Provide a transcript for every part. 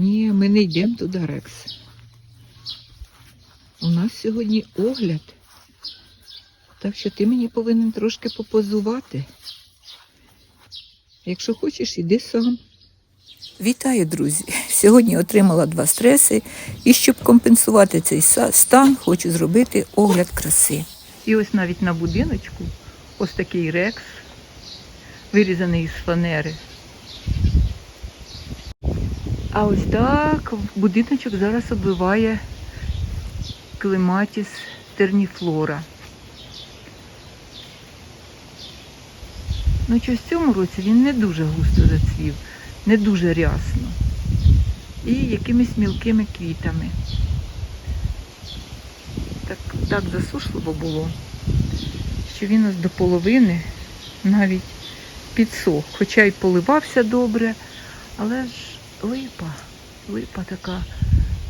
Ні, ми не йдемо туди, Рекс. У нас сьогодні огляд. Так що ти мені повинен трошки попозувати. Якщо хочеш, іди сам. Вітаю, друзі! Сьогодні отримала два стреси, і щоб компенсувати цей стан, хочу зробити огляд краси. І ось навіть на будиночку ось такий рекс, вирізаний із фанери. А ось так будиночок зараз оббиває клематіс терніфлора. Ну, що в цьому році він не дуже густо зацвів, не дуже рясно. І якимись мілкими квітами. Так, так засушливо було, що він ось до половини навіть підсох. Хоча й поливався добре, але ж липа, липа така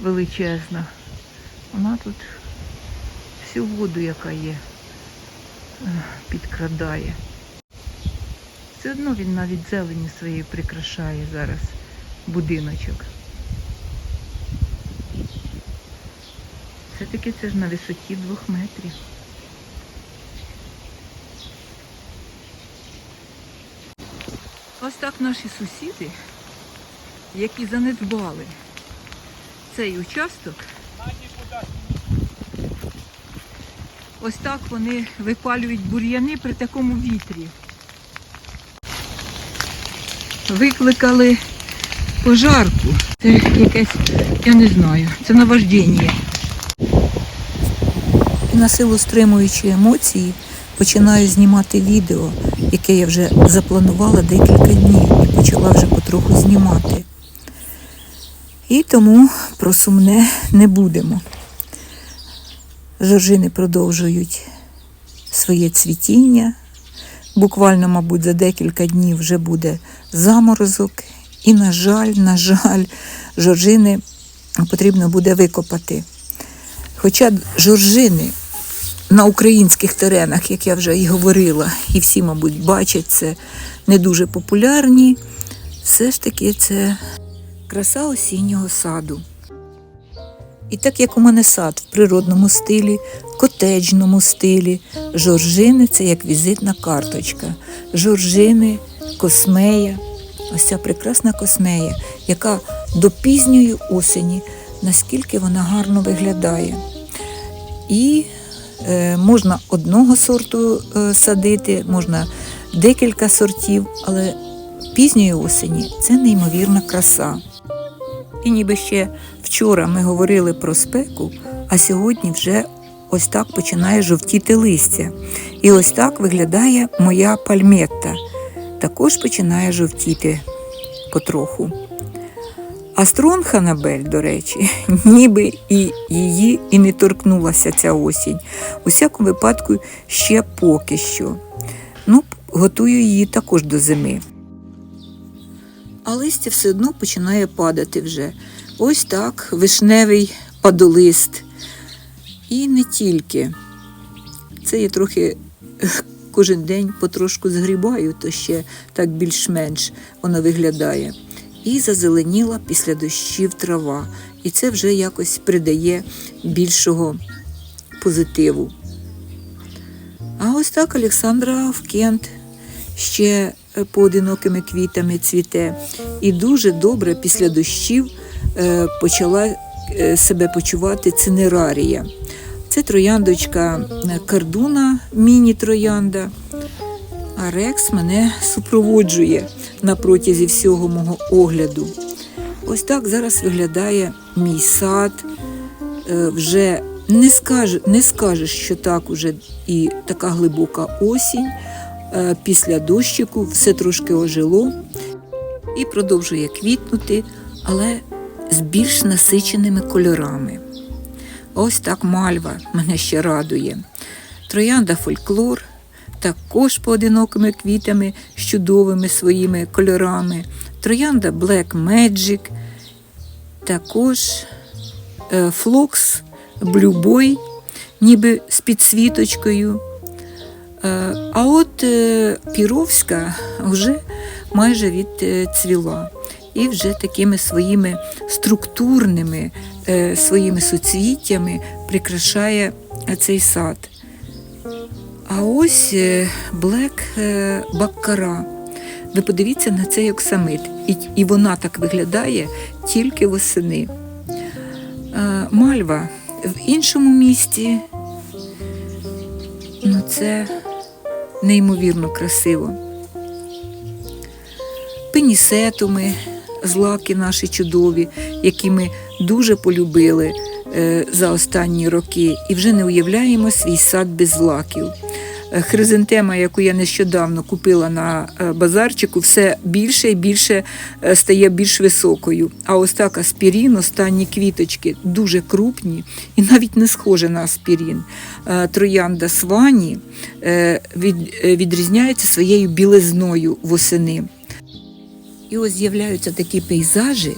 величезна. Вона тут всю воду, яка є, е, підкрадає. Все одно він навіть зеленю своєю прикрашає зараз будиночок. Все-таки це ж на висоті двох метрів. Ось так наші сусіди, які занедбали цей участок. Ось так вони випалюють бур'яни при такому вітрі. Викликали пожарку. Це якесь, я не знаю, це наваждення. На силу стримуючи емоції, починаю знімати відео, яке я вже запланувала декілька днів і почала вже потроху знімати. І тому про сумне не будемо. Жоржини продовжують своє цвітіння. Буквально, мабуть, за декілька днів вже буде заморозок. І, на жаль, на жаль, жоржини потрібно буде викопати. Хоча жоржини на українських теренах, як я вже і говорила, і всі, мабуть, бачать це, не дуже популярні, все ж таки це краса осіннього саду. І так як у мене сад в природному стилі, котеджному стилі, жоржини це як візитна карточка. Жоржини, космея, ось ця прекрасна космея, яка до пізньої осені, наскільки вона гарно виглядає. І е, можна одного сорту е, садити, можна декілька сортів, але пізньої осені це неймовірна краса. І ніби ще вчора ми говорили про спеку, а сьогодні вже ось так починає жовтіти листя. І ось так виглядає моя пальметта. Також починає жовтіти потроху. А Стронханабель, до речі, ніби і її і не торкнулася ця осінь. У всякому випадку ще поки що. Ну, готую її також до зими. А листя все одно починає падати вже. Ось так, вишневий падолист. І не тільки. Це я трохи кожен день потрошку згрібаю, то ще так більш-менш воно виглядає. І зазеленіла після дощів трава. І це вже якось придає більшого позитиву. А ось так Олександра в Кент ще поодинокими квітами цвіте. І дуже добре після дощів е, почала е, себе почувати цинерарія. Це трояндочка е, кардуна, міні-троянда. А Рекс мене супроводжує на протязі всього мого огляду. Ось так зараз виглядає мій сад. Е, Вже не скажеш, не скажеш, що так уже і така глибока осінь. Е, Після дощику все трошки ожило і продовжує квітнути, але з більш насиченими кольорами. Ось так мальва мене ще радує. Троянда фольклор також поодинокими квітами з чудовими своїми кольорами. Троянда Black Magic, також е, флокс Blue Boy, ніби з підсвіточкою. Е, А от е, Піровська вже майже відцвіла. І вже такими своїми структурними е, своїми суцвіттями прикрашає е, цей сад. А ось е, Блек е, Баккара. Ви подивіться на цей оксамит. І, і вона так виглядає тільки восени. Е, Мальва в іншому місті. Ну, це неймовірно красиво. Пенісетуми, злаки наші чудові, які ми дуже полюбили е, за останні роки, і вже не уявляємо свій сад без злаків. Е, Хризантема, яку я нещодавно купила на е, базарчику, все більше і більше е, стає більш високою. А ось так аспірін, останні квіточки дуже крупні і навіть не схоже на аспірін. Троянда свані від- відрізняється своєю білизною восени. І ось з'являються такі пейзажі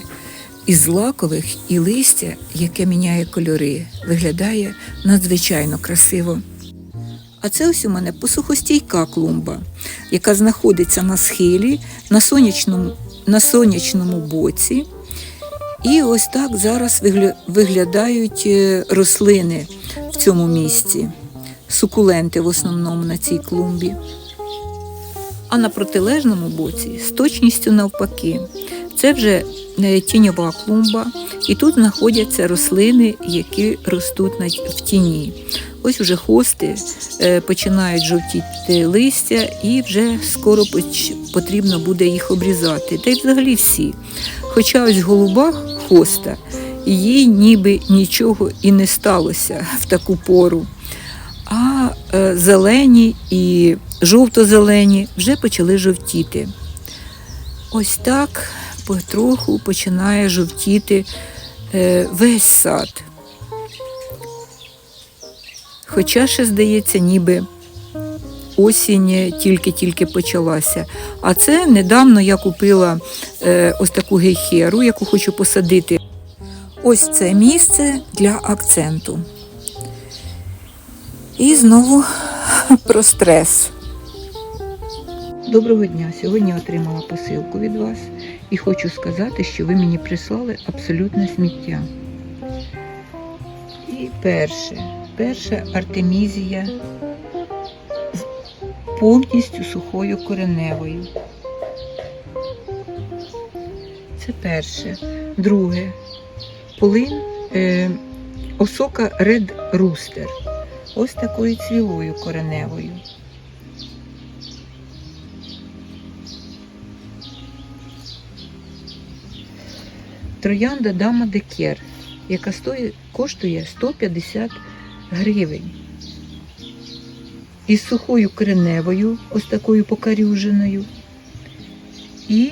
із лакових і листя, яке міняє кольори, виглядає надзвичайно красиво. А це ось у мене посухостійка клумба, яка знаходиться на схилі, на сонячному, на сонячному боці. І ось так зараз виглядають е, рослини в цьому місці. Сукуленти в основному на цій клумбі. А на протилежному боці з точністю навпаки. Це вже е, тіньова клумба, і тут знаходяться рослини, які ростуть в тіні. Ось уже хости е, починають жовтіти листя, і вже скоро потрібно буде їх обрізати. Та й взагалі всі. Хоча ось голуба хоста, їй ніби нічого і не сталося в таку пору. А е, зелені і жовто-зелені вже почали жовтіти. Ось так потроху починає жовтіти е, весь сад. Хоча ще здається, ніби осінь тільки-тільки почалася. А це недавно я купила е, ось таку гейхеру, яку хочу посадити. Ось це місце для акценту. І знову про стрес. Доброго дня! Сьогодні отримала посилку від вас і хочу сказати, що ви мені прислали абсолютне сміття. І перше, перше артемізія з повністю сухою кореневою. Це перше. Друге. Полин е, осока Red Rooster. Ось такою цвілою кореневою. Троянда Дама Декер, яка стоїть, коштує 150 гривень. Із сухою кореневою, ось такою покарюженою. І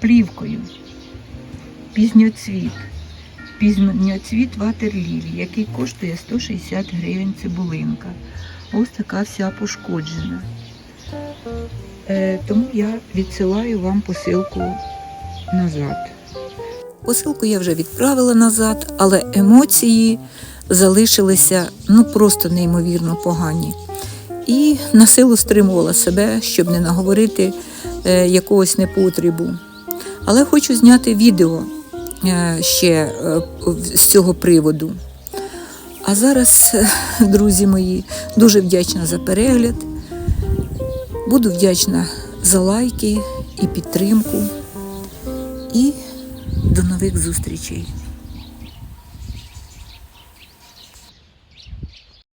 плівкою. Пізньоцвіт. Пізньоцвіт ватерлілі, який коштує 160 гривень цибулинка. Ось така вся пошкоджена. Е, тому я відсилаю вам посилку назад. Посилку я вже відправила назад, але емоції залишилися ну просто неймовірно погані. І на силу стримувала себе, щоб не наговорити е, якогось непотрібу. Але хочу зняти відео е, ще е, з цього приводу. А зараз, друзі мої, дуже вдячна за перегляд. Буду вдячна за лайки і підтримку. І до нових зустрічей.